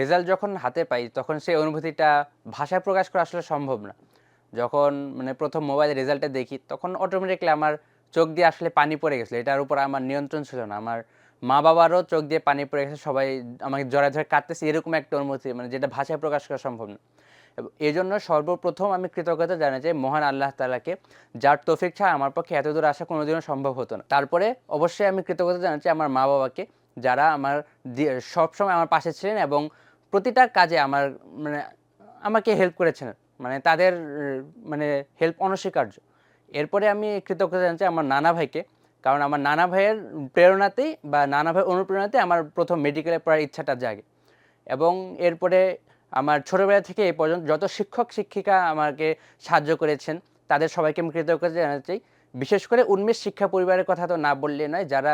Result যখন হাতে পাই, তখন সেই অনুভূতিটা ভাষায় প্রকাশ করা আসলে সম্ভব না। যখন মানে প্রথম মোবাইলে রেজাল্টটা দেখি, তখন অটোমেটিকলি আমার চোখ দিয়ে আসলে পানি পড়ে গেছিল। এটার উপর আমার নিয়ন্ত্রণ ছিল না। আমার মা বাবারও চোখ দিয়ে পানি পড়ে গেছে, সবাই আমাকে জড়ায় ধরে কাঁদতেছে, এরকম একটা অনুভূতি মানে যেটা ভাষায় প্রকাশ করা সম্ভব না। এই জন্য সর্বপ্রথম আমি কৃতজ্ঞতা জানাই যে, মহান আল্লাহ তালাকে যার তৌফিক ছাড়া আমার পক্ষে এত দূর আসা কোনোদিনও সম্ভব হতো না। তারপরে অবশ্যই আমি কৃতজ্ঞতা জানাচ্ছি আমার মা বাবাকে যারা আমার সবসময় আমার পাশে ছিলেন এবং প্রতিটা কাজে আমার মানে আমাকে হেল্প করেছেন। মানে তাদের মানে হেল্প অনস্বীকার্য। এরপরে আমি কৃতজ্ঞতা জানাচ্ছি আমার নানা ভাইকে। কারণ আমার নানা ভাইয়ের প্রেরণাতেই বা নানা ভাইয়ের অনুপ্রেরণাতে আমার প্রথম মেডিকেলে পড়ার ইচ্ছাটা জাগে। এবং এরপরে আমার ছোটোবেলা থেকে এই পর্যন্ত যত শিক্ষক, শিক্ষিকা আমাকে সাহায্য করেছেন, তাদের সবাইকে আমি কৃতজ্ঞতা জানাচ্ছি। বিশেষ করে উন্মেষ শিক্ষা পরিবারের কথা তো না বললে নয়, যারা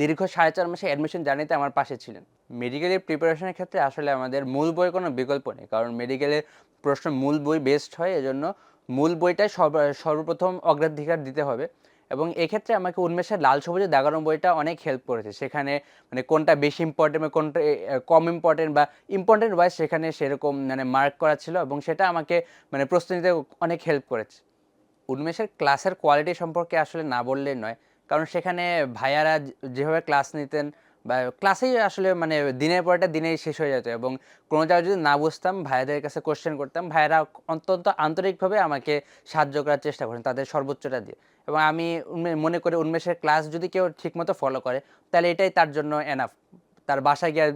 দীর্ঘ সাড়ে চার মাসে অ্যাডমিশন জার্নিতে আমার পাশে ছিলেন। মেডিকেলের প্রিপারেশনের ক্ষেত্রে আসলে আমাদের মূল বইয়ের কোনো বিকল্প নেই, কারণ মেডিকেলের প্রশ্ন মূল বই বেস্ট হয়, এজন্য মূল বইটাই সর্ব সর্বপ্রথম অগ্রাধিকার দিতে হবে। এবং এক্ষেত্রে আমাকে উন্মেষের লাল সবুজে দাগানো বইটা অনেক হেল্প করেছে। সেখানে মানে কোনটা বেশি ইম্পর্টেন্ট কোনটা কম ইম্পর্টেন্ট বা ইম্পর্টেন্ট ওয়াইজ সেখানে সেরকম মানে মার্ক করা ছিল এবং সেটা আমাকে মানে প্রস্তুতি নিতে অনেক হেল্প করেছে। উন্মেষের ক্লাসের কোয়ালিটি সম্পর্কে আসলে না বললেই নয়। কারণ সেখানে ভাইয়ারা যেভাবে ক্লাস নিতেন বা ক্লাসেই আসলে মানে দিনের পর একটা দিনেই শেষ হয়ে যেত এবং কোনো জায়গায় যদি না বুঝতাম, ভাইয়াদের কাছে কোশ্চেন করতাম, ভাইয়ারা অত্যন্ত আন্তরিকভাবে আমাকে সাহায্য করার চেষ্টা করেন তাদের সর্বোচ্চটা দিয়ে। এবং আমি মনে করি উন্মেষের ক্লাস যদি কেউ ঠিকমতো ফলো করে, তাহলে এটাই তার জন্য এনাফ তার বাসায় গিয়ে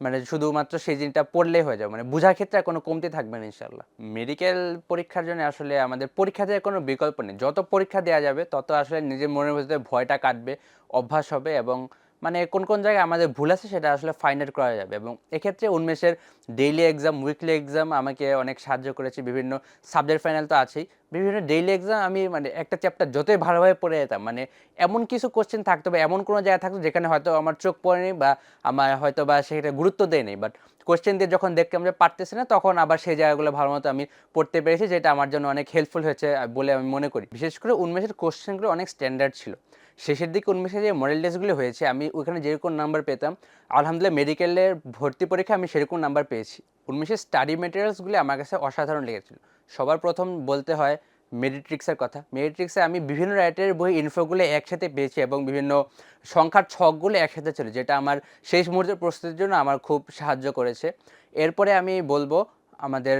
মানে শুধুমাত্র সেই জিনিসটা পড়লেই হয়ে যাবে। মানে বোঝার ক্ষেত্রে কোনো কমতি থাকবে না ইনশাল্লাহ মেডিকেল পরীক্ষার জন্য আসলে আমাদের পরীক্ষা দেওয়ার কোনো বিকল্প নেই। যত পরীক্ষা দেওয়া যাবে, তত আসলে নিজের মনের ভিতরে ভয়টা কাটবে, অভ্যাস হবে এবং মানে কোন কোন জায়গায় আমাদের ভুল আছে সেটা আসলে ফাইন্ড আউট করা যাবে এবং এক্ষেত্রে উন্মেষের ডেইলি এক্সাম উইকলি এক্সাম আমাকে অনেক সাহায্য করেছে, বিভিন্ন সাবজেক্ট ফাইনাল তো আছেই। বিভিন্ন ডেইলি এক্সাম আমি মানে একটা চ্যাপ্টার যতই ভালোভাবে পড়ে যেতাম মানে এমন কিছু কোশ্চেন থাকতো বা এমন কোনো জায়গা থাকতো যেখানে হয়তো আমার চোখ পড়েনি বা আমার হয়তো বা সেটা গুরুত্ব দেয়নি। বাট কোশ্চেন দিয়ে যখন দেখতাম যে পারতেছে না, তখন আবার সেই জায়গাগুলো ভালো মতো আমি পড়তে পেরেছি, যেটা আমার জন্য অনেক হেল্পফুল হয়েছে বলে আমি মনে করি। বিশেষ করে উন্মেষের কোশ্চেনগুলো অনেক স্ট্যান্ডার্ড ছিল। শেষের দিকে উন্মেষে যে মডেল টেস্টগুলো হয়েছে, আমি ওখানে যেরকম নাম্বার পেতাম, আলহামদুলিল্লাহ মেডিকেলের ভর্তি পরীক্ষা আমি সেরকম নাম্বার পেয়েছি। উন্মেষের স্টাডি মেটেরিয়ালসগুলি আমার কাছে অসাধারণ লেগেছিল। সবার প্রথম বলতে হয় মেডিট্রিক্সের কথা। মেডিট্রিক্সে আমি বিভিন্ন রাইটারের বই ইনফোগুলো একসাথে পেয়েছি এবং বিভিন্ন সংখ্যার ছকগুলো একসাথে ছিল, যেটা আমার শেষ মুহূর্তের প্রস্তুতির জন্য আমার খুব সাহায্য করেছে। এরপরে আমি বলব আমাদের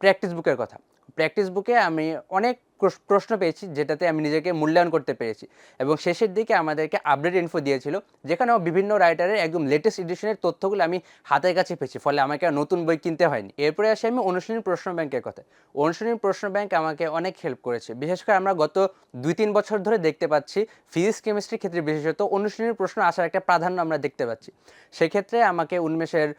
প্র্যাকটিস বুকের কথা। প্র্যাকটিস বুকে আমি অনেক প্রশ- প্রশ্ন পেয়েছি, যেটাতে আমি নিজেকে মূল্যায়ন করতে পেরেছি। এবং শেষের দিকে আমাদেরকে আপডেট ইনফো দিয়েছিল, যেখানেও বিভিন্ন রাইটারের একদম লেটেস্ট এডিশনের তথ্যগুলো আমি হাতের কাছে পেয়েছি, ফলে আমাকে নতুন বই কিনতে হয়নি। এরপরে আসি আমি অনুশীলনী প্রশ্ন ব্যাংকের কথা অনুশীলনী প্রশ্ন ব্যাংক আমাকে অনেক হেল্প করেছে। বিশেষ করে আমরা গত দুই তিন বছর ধরে দেখতে পাচ্ছি ফিজিক্স কেমিস্ট্রির ক্ষেত্রে বিশেষত অনুশীলনী প্রশ্ন আসার একটা প্রাধান্য আমরা দেখতে পাচ্ছি। সেক্ষেত্রে আমাকে উন্মেষের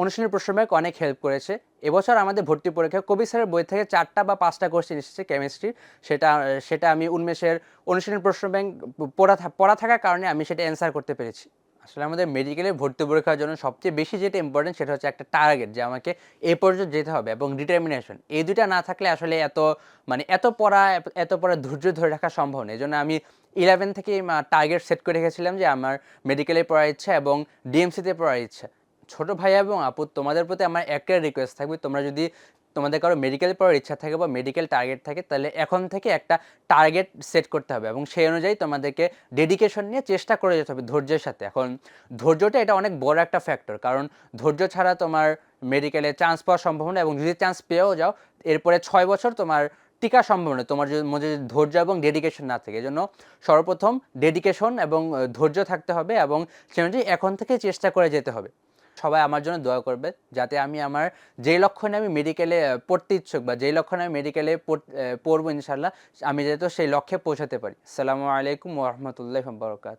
অনুশীলনী প্রশ্ন অনেক হেল্প করেছে। এবছর আমাদের ভর্তি পরীক্ষা, কবি স্যারের বই থেকে চারটা বা পাঁচটা কোশ্চেন এসেছে কেমিস্ট্রির সেটা সেটা আমি উন্মেষের অনুশীলনী প্রশ্ন ব্যাংক পড়া পড়া থাকার কারণে আমি সেটা অ্যান্সার করতে পেরেছি। আসলে আমাদের মেডিকেলে ভর্তি পরীক্ষার জন্য সবচেয়ে বেশি যেটা ইম্পর্টেন্ট সেটা হচ্ছে একটা টার্গেট যে আমাকে এ পর্যন্ত যেতে হবে এবং ডিটারমিনেশন এই দুইটা না থাকলে আসলে এত মানে এত পড়া এত পড়া ধৈর্য ধরে রাখা সম্ভব নয়। এই জন্য আমি ইলেভেন থেকে টার্গেট সেট করে রেখেছিলাম যে আমার মেডিকেলে পড়ার ইচ্ছা এবং ডিএমসিতে পড়ার ইচ্ছা। ছোট ভাই এবং আপু, তোমাদের প্রতি আমার একটা রিকোয়েস্ট থাকবে, তোমরা যদি তোমাদের কারও মেডিকেল পড়ার ইচ্ছা থাকে বা মেডিকেল টার্গেট থাকে, তাহলে এখন থেকে একটা টার্গেট সেট করতে হবে এবং সেই অনুযায়ী তোমাদেরকে ডেডিকেশন নিয়ে চেষ্টা করে যেতে হবে ধৈর্যের সাথে। এখন, ধৈর্যটা এটা অনেক বড় একটা ফ্যাক্টর কারণ ধৈর্য ছাড়া তোমার মেডিকেলে চান্স পাওয়ার সম্ভাবনা এবং যদি চান্স পেয়েও যাও, এরপরে ছয় বছর তোমার টিকা সম্ভব নয়, তোমার মধ্যে ধৈর্য এবং ডেডিকেশন না থাকে। এজন্য সর্বপ্রথম ডেডিকেশন এবং ধৈর্য থাকতে হবে এবং সে অনুযায়ী এখন থেকে চেষ্টা করে যেতে হবে। সবাই আমার জন্য দোয়া করবে যাতে আমি আমার যেই লক্ষণে আমি মেডিকেলে পড়তে ইচ্ছুক বা যেই লক্ষণে আমি মেডিকেলে পড়ব ইনশাল্লাহ আমি যেহেতু সেই লক্ষ্যে পৌঁছাতে পারি। সালামু আলাইকুম ওরহমতুল্লাহ বরকাত